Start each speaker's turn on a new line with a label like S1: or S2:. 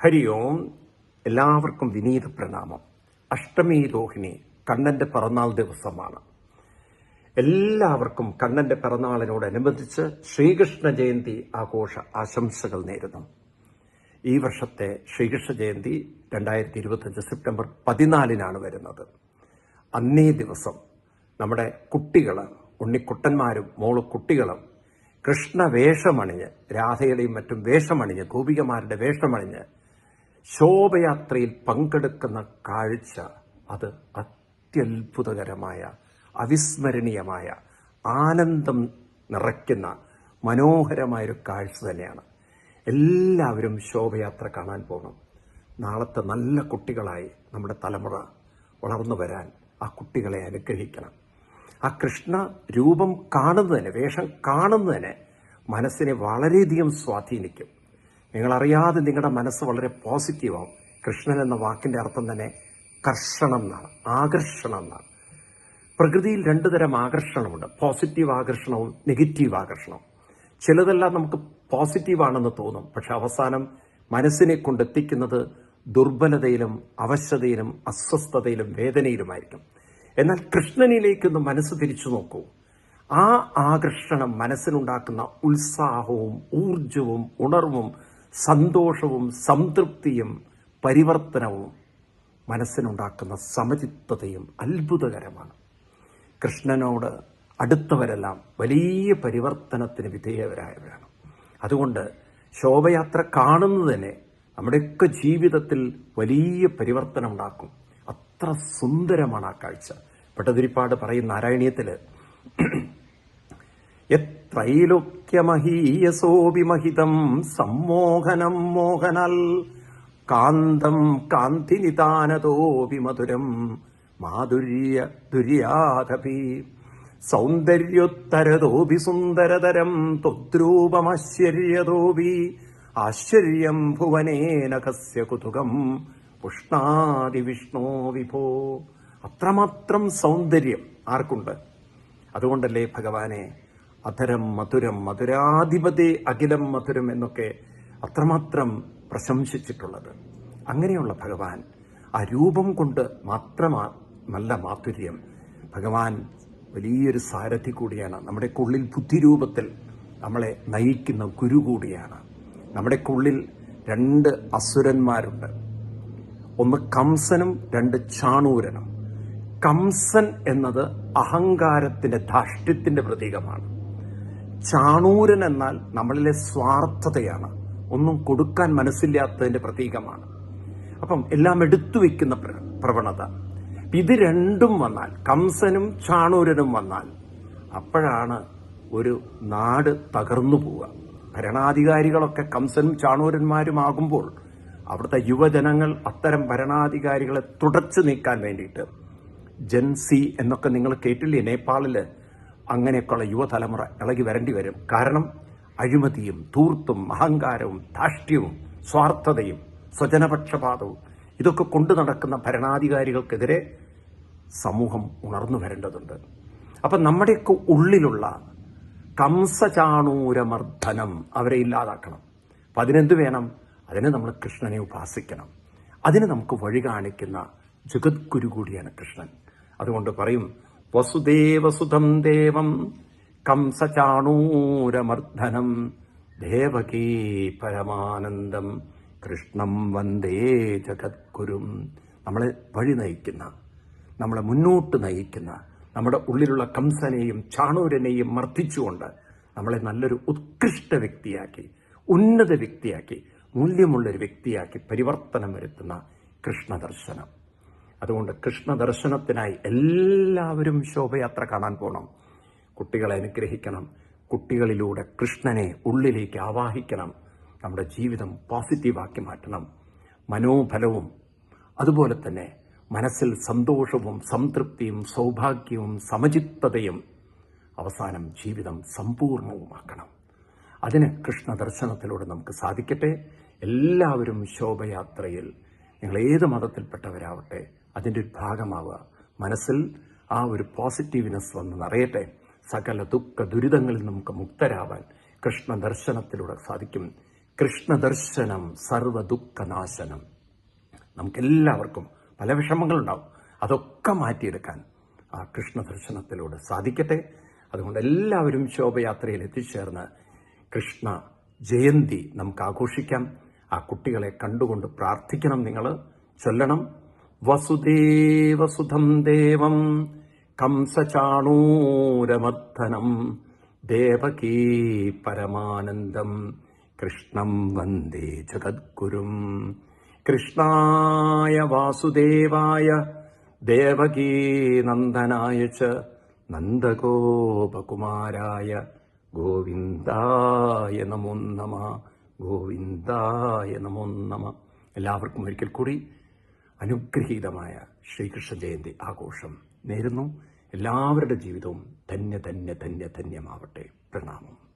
S1: ഹരി ഓം. എല്ലാവർക്കും വിനീത പ്രണാമം. അഷ്ടമി രോഹിണി കണ്ണന്റെ പിറന്നാൾ ദിവസമാണ്. എല്ലാവർക്കും കണ്ണന്റെ പിറന്നാളിനോടനുബന്ധിച്ച് ശ്രീകൃഷ്ണ ജയന്തി ആഘോഷ ആശംസകൾ നേരുന്നു. ഈ വർഷത്തെ ശ്രീകൃഷ്ണ ജയന്തി രണ്ടായിരത്തി ഇരുപത്തഞ്ച് സെപ്റ്റംബർ പതിനാലിനാണ് വരുന്നത്. അന്നേ ദിവസം നമ്മുടെ കുട്ടികൾ ഉണ്ണിക്കുട്ടന്മാരും മോൾ കുട്ടികളും കൃഷ്ണ വേഷമണിഞ്ഞ് രാധയുടെയും മറ്റും വേഷമണിഞ്ഞ് ഗോപികമാരുടെ വേഷമണിഞ്ഞ് ശോഭയാത്രയിൽ പങ്കെടുക്കുന്ന കാഴ്ച അത് അത്യത്ഭുതകരമായ അവിസ്മരണീയമായ ആനന്ദം നിറയ്ക്കുന്ന മനോഹരമായൊരു കാഴ്ച തന്നെയാണ്. എല്ലാവരും ശോഭയാത്ര കാണാൻ പോകണം നാളത്തെ നല്ല കുട്ടികളായി നമ്മുടെ തലമുറ വളർന്നു വരാൻ ആ കുട്ടികളെ അനുഗ്രഹിക്കണം. ആ കൃഷ്ണ രൂപം കാണുന്നതിന് വേഷം കാണുന്നതിന് മനസ്സിനെ വളരെയധികം സ്വാധീനിക്കും. നിങ്ങളറിയാതെ നിങ്ങളുടെ മനസ്സ് വളരെ പോസിറ്റീവാകും കൃഷ്ണൻ എന്ന വാക്കിന്റെ അർത്ഥം തന്നെ കർഷണം എന്നാണ്. ആകർഷണം എന്നാണ്. പ്രകൃതിയിൽ രണ്ടു തരം ആകർഷണമുണ്ട്. Positive ആകർഷണവും negative ആകർഷണവും. ചിലതെല്ലാം നമുക്ക് പോസിറ്റീവാണെന്ന് തോന്നും. പക്ഷെ അവസാനം മനസ്സിനെ കൊണ്ടെത്തിക്കുന്നത് ദുർബലതയിലും അവശതയിലും അസ്വസ്ഥതയിലും വേദനയിലുമായിരിക്കും. എന്നാൽ കൃഷ്ണനിലേക്കൊന്ന് മനസ്സ് തിരിച്ചു നോക്കൂ. ആ ആകർഷണം മനസ്സിനുണ്ടാക്കുന്ന ഉത്സാഹവും ഊർജവും ഉണർവും സന്തോഷവും സംതൃപ്തിയും പരിവർത്തനവും മനസ്സിനുണ്ടാക്കുന്ന സമചിത്തതയും അത്ഭുതകരമാണ്. കൃഷ്ണനോട് അടുത്തവരെല്ലാം വലിയ പരിവർത്തനത്തിന് വിധേയവരായവരാണ്. അതുകൊണ്ട് ശോഭയാത്ര കാണുന്നത് തന്നെ നമ്മുടെയൊക്കെ ജീവിതത്തിൽ വലിയ പരിവർത്തനം ഉണ്ടാക്കും അത്ര സുന്ദരമാണ് ആ കാഴ്ച. പെട്ടതിരിപ്പാട് പറയും നാരായണീയത്തിൽ എത്രൈലോക്യമഹീയസോപിമഹിതം സമ്മോഹനം മോഹനൽ. കാന്തം കാന്തിനിതാനതോപി മധുരം മാധുര്യ ദുര്യാധപി. സൗന്ദര്യോത്തരതോപി സുന്ദരതരം ത്വദ്രൂപമാശ്ചര്യതോപി. ആശ്ചര്യം ഭുവനേന കസ്യ കുതുകം പുഷ്ണാതി വിഷ്ണോ വിഭോ. അത്രമാത്രം സൗന്ദര്യം ആർക്കുണ്ട്? അതുകൊണ്ടല്ലേ ഭഗവാനെ അധരം മധുരം മധുരാധിപതി അഖിലം മധുരം എന്നൊക്കെ അത്രമാത്രം പ്രശംസിച്ചിട്ടുള്ളത്. അങ്ങനെയുള്ള ഭഗവാൻ ആ രൂപം കൊണ്ട് മാത്രമാ നല്ല മാധുര്യം. ഭഗവാൻ വലിയൊരു സാരഥി കൂടിയാണ്. നമ്മുടെ ഉള്ളിൽ ബുദ്ധിരൂപത്തിൽ നമ്മളെ നയിക്കുന്ന ഗുരു കൂടിയാണ്. നമ്മുടെ ഉള്ളിൽ രണ്ട് അസുരന്മാരുണ്ട്. ഒന്ന് കംസനും രണ്ട് ചാണൂരനും. കംസൻ എന്നത് അഹങ്കാരത്തിന്റെ ധാഷ്ട്യത്തിന്റെ പ്രതീകമാണ്. ചാണൂരൻ എന്നാൽ നമ്മളിലെ സ്വാർത്ഥതയാണ്. ഒന്നും കൊടുക്കാൻ മനസ്സില്ലാത്തതിന്റെ പ്രതീകമാണ്. അപ്പം എല്ലാം എടുത്തു വെക്കുന്ന പ്ര- പ്രവണത. ഇത് രണ്ടും വന്നാൽ കംസനും ചാണൂരനും വന്നാൽ അപ്പോഴാണ് ഒരു നാട് തകർന്നു പോവുക. ഭരണാധികാരികളൊക്കെ കംസനും ചാണൂരന്മാരുമാകുമ്പോൾ അവിടുത്തെ യുവജനങ്ങൾ അത്തരം ഭരണാധികാരികളെ തുടച്ചു നീക്കാൻ വേണ്ടിയിട്ട് ജൻസി എന്നൊക്കെ നിങ്ങൾ കേട്ടില്ലേ നേപ്പാളിൽ? അങ്ങനെയൊക്കെയുള്ള യുവതലമുറ ഇളകി വരേണ്ടി വരും. കാരണം അഴിമതിയും തൂർത്തും അഹങ്കാരവും ധാഷ്ട്യവും സ്വാർത്ഥതയും സ്വജനപക്ഷപാതവും ഇതൊക്കെ കൊണ്ടു നടക്കുന്ന ഭരണാധികാരികൾക്കെതിരെ സമൂഹം ഉണർന്നു വരേണ്ടതുണ്ട്. അപ്പം നമ്മുടെയൊക്കെ ഉള്ളിലുള്ള കംസചാണൂരമർദ്ദനം അവരെ ഇല്ലാതാക്കണം. അപ്പം അതിനെന്ത് വേണം? അതിന് നമ്മൾ കൃഷ്ണനെ ഉപാസിക്കണം. അതിന് നമുക്ക് വഴി കാണിക്കുന്ന ജഗദ്ഗുരു കൂടിയാണ് കൃഷ്ണൻ. അതുകൊണ്ട് പറയും വസുദേവസുതം ദേവം കംസചാണൂരമർദ്ദനം ദേവകീ പരമാനന്ദം കൃഷ്ണം വന്ദേ ജഗദ്ഗുരും. നമ്മളെ വഴി നയിക്കുന്ന നമ്മളെ മുന്നോട്ട് നയിക്കുന്ന നമ്മുടെ ഉള്ളിലുള്ള കംസനെയും ചാണൂരനെയും മർദ്ദിച്ചുകൊണ്ട് നമ്മളെ നല്ലൊരു ഉത്കൃഷ്ട വ്യക്തിയാക്കി ഉന്നത വ്യക്തിയാക്കി മൂല്യമുള്ളൊരു വ്യക്തിയാക്കി പരിവർത്തനം വരുത്തുന്ന കൃഷ്ണദർശനം. അതുകൊണ്ട് കൃഷ്ണ ദർശനത്തിനായി എല്ലാവരും ശോഭയാത്ര കാണാൻ പോകണം കുട്ടികളെ അനുഗ്രഹിക്കണം. കുട്ടികളിലൂടെ കൃഷ്ണനെ ഉള്ളിലേക്ക് ആവാഹിക്കണം. നമ്മുടെ ജീവിതം പോസിറ്റീവാക്കി മാറ്റണം. മനോബലവും അതുപോലെ തന്നെ മനസ്സിൽ സന്തോഷവും സംതൃപ്തിയും സൗഭാഗ്യവും സമചിത്തതയും അവസാനം ജീവിതം സമ്പൂർണവുമാക്കണം. അതിന് കൃഷ്ണ ദർശനത്തിലൂടെ നമുക്ക് സാധിക്കട്ടെ. എല്ലാവരും ശോഭയാത്രയിൽ നിങ്ങൾ ഏത് മതത്തിൽപ്പെട്ടവരാവട്ടെ അതിന്റെ ഒരു ഭാഗമാവുക. മനസ്സിൽ ആ ഒരു പോസിറ്റീവ്നെസ് വന്ന് നിറയട്ടെ. സകല ദുഃഖ ദുരിതങ്ങളിൽ നമുക്ക് മുക്തരാവാൻ കൃഷ്ണ ദർശനത്തിലൂടെ സാധിക്കും. കൃഷ്ണ ദർശനം സർവ ദുഃഖനാശനം നമുക്കെല്ലാവർക്കും പല വിഷമങ്ങളുണ്ടാവും. അതൊക്കെ മാറ്റിയെടുക്കാൻ ആ കൃഷ്ണ ദർശനത്തിലൂടെ സാധിക്കട്ടെ. അതുകൊണ്ട് എല്ലാവരും ശോഭയാത്രയിൽ എത്തിച്ചേർന്ന് കൃഷ്ണ ജയന്തി നമുക്ക് ആഘോഷിക്കാം. ആ കുട്ടികളെ കണ്ടുകൊണ്ട് പ്രാർത്ഥിക്കണം നിങ്ങൾ ചൊല്ലണം. വസുദേവസുധം ദേവം കംസചാണൂരമർദ്ദനം ദേവകീ പരമാനന്ദം. കൃഷ്ണം വന്ദേ ജഗദ്ഗുരും. കൃഷ്ണായ വാസുദേവായ ദേവകീ നന്ദനായ ച നന്ദഗോപകുമാരായ ഗോവിന്ദായ നമോ നമ. ഗോവിന്ദായ നമോ നമ. എല്ലാവർക്കും ഒരിക്കൽ കൂടി അനുഗ്രഹീതമായ ശ്രീകൃഷ്ണ ജയന്തി ആഘോഷം നേരുന്നു. എല്ലാവരുടെ ജീവിതവും ധന്യ ധന്യ ധന്യ ധന്യമാവട്ടെ. പ്രണാമം.